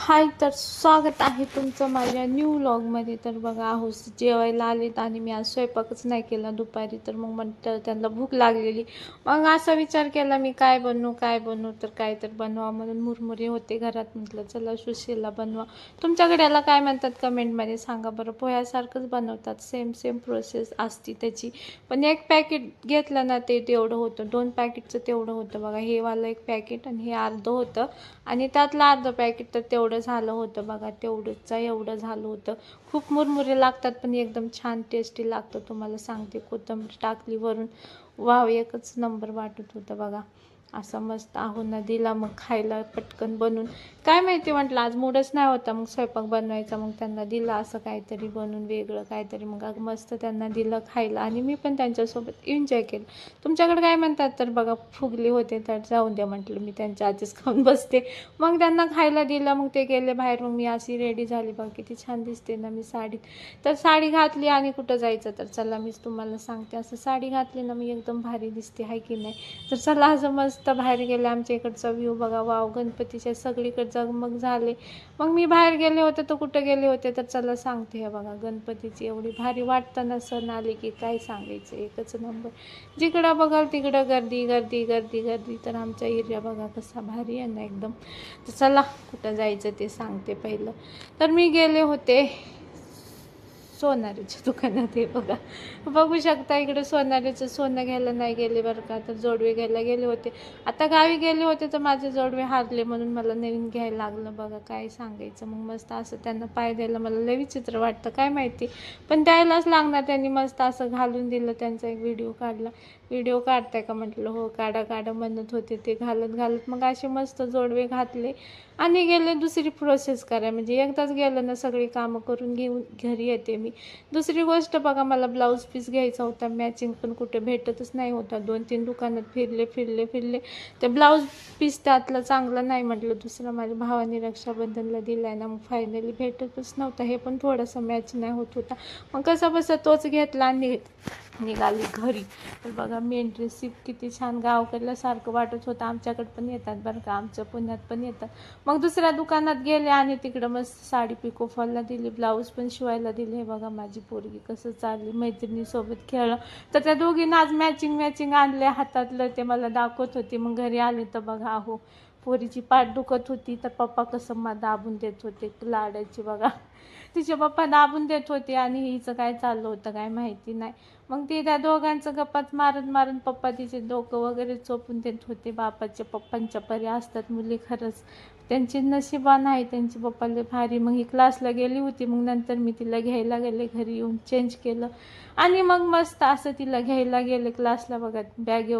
हाय तर स्वागत आहे तुमचं माझ्या न्यू व्लॉगमध्ये तर बघा आहो जेवायला आलेत आणि मी आज स्वयंपाकच नाही केला दुपारी तर मग म्हणतं त्यांना भूक लागलेली. मग असा विचार केला मी काय बनवू काय बनवू तर काय तर बनवा म्हणून मुरमुरे होते घरात. म्हटलं चला सुशीला बनवा. तुमच्याकडे याला काय म्हणतात कमेंटमध्ये सांगा बरं. पोह्यासारखंच बनवतात सेम सेम प्रोसेस असती त्याची. पण एक पॅकेट घेतलं ना ते तेवढं होतं. दोन पॅकेटचं तेवढं होतं. बघा हे वालं एक पॅकेट आणि हे अर्धं होतं. आणि त्यातलं अर्धं पॅकेट तर तेवढं झालं होतं बघा तेवढंच एवढं झालं होतं. खूप मुरमुरे लागतात पण एकदम छान टेस्टी लागतं. तुम्हाला सांगते कोथिंबीर टाकली वरून. वाव एकच नंबर वाटत होतं बघा. असं मस्त आहो ना दिला मग खायला पटकन बनवून. काय माहिती म्हटलं आज मूडच नाही होता. मग स्वयंपाक बनवायचा मग त्यांना दिला असं काहीतरी बनवून वेगळं काहीतरी. मग अगं मस्त त्यांना दिलं खायला. आणि मी पण त्यांच्यासोबत एन्जॉय केलं. तुमच्याकडे काय म्हणतात तर बघा फुगले होते तर जाऊन द्या म्हटलं. मी त्यांच्या आधीच खाऊन बसते. मग त्यांना खायला दिलं मग ते गेले बाहेर. मग मी अशी रेडी झाली. बघा किती छान दिसते ना मी साडीत. तर साडी घातली आणि कुठं जायचं? तर चला मीच तुम्हाला सांगते. असं साडी घातली ना मी एकदम भारी दिसते. आहे की नाही? तर चला असं मस्त बाहेर गेले आमच्या इकडचा व्ह्यू बघा. वाव गणपतीच्या सगळीकडे जगमग झाले. मग मी बाहेर गेले होते तर कुठं गेले होते? तर चला सांगते हे बघा गणपतीची एवढी भारी वाटताना सण आले की काय सांगायचं? एकच नंबर जिकडं बघाल तिकडं गर्दी गर्दी गर्दी गर्दी. तर आमचा एरिया बघा कसा भारी आहे ना एकदम. तर चला कुठं जायचं ते सांगते पहिलं. तर मी गेले होते सोनारीच्या दुकानात हे बघा. बघू शकता इकडे सोनारीचं सोनं घ्यायला नाही गेले बरं का तर जोडवे घ्यायला गेले होते. आता गावी गेले होते तर माझे जोडवे हारले म्हणून मला नवीन घ्यायला लागलं बघा काय सांगायचं? मग मस्त असं त्यांना पाय द्यायला मला लय विचित्र वाटतं काय माहिती? पण द्यायलाच लागणार त्यांनी मस्त असं घालून दिलं त्यांचा एक व्हिडिओ काढला. व्हिडिओ काढताय का? म्हटलं हो काढा काढा म्हणत होते ते घालत घालत. मग असे मस्त जोडवे घातले आणि गेले दुसरी प्रोसेस करा. म्हणजे एकदाच गेलं ना सगळी कामं करून घेऊन घरी येते मी. दुसरी गोष्ट बघा मला ब्लाऊज पीस घ्यायचा होता. मॅचिंग पण कुठे भेटतच नाही होता. दोन तीन दुकानात फिरले फिरले फिरले. ते ब्लाऊज पीस त्यातलं चांगलं नाही म्हटलं दुसरं. माझ्या भावाने रक्षाबंधनला दिलाय ना मग फायनली भेटतच नव्हता. हे पण थोडासा मॅच नाही होत होता. मग कसा बसा तोच घेतला आणि निघाली घरी. तर बघा मेन ड्रेस किती छान गावकडल्यासारखं वाटत होतं. आमच्याकडे पण येतात बरं का. आमच्या पुण्यात पण येतात. मग दुसऱ्या दुकानात गेले आणि तिकडं मस्त साडी पिको फॉलला दिली ब्लाऊज पण शिवायला दिले. हे बघा माझी पोरगी कसं चालली मैत्रिणीसोबत खेळलं. तर त्या दोघींना आज मॅचिंग मॅचिंग आणले हातातलं. ते मला दाखवत होती. मग घरी आले तर बघा अहो पोरीची पाठ दुखत होती तर पप्पा कसं मा दाबून देत होते लाडाची बघा. तिचे पप्पा दाबून देत होते आणि हिचं काय चाललं होतं काय माहिती नाही. मग ते त्या दोघांचं गप्पात मारत मारत पप्पा तिचे डोकं वगैरे चोपून देत होते. बापाच्या पप्पांच्या परी असतात मुली खरंच. त्यांची नशिबान आहे त्यांची पप्पाला भारी. मग ही क्लासला गेली होती मग नंतर मी तिला घ्यायला गेले घरी येऊन चेंज केलं. आणि मग मस्त असं तिला घ्यायला गेले क्लासला बघा बॅग येऊन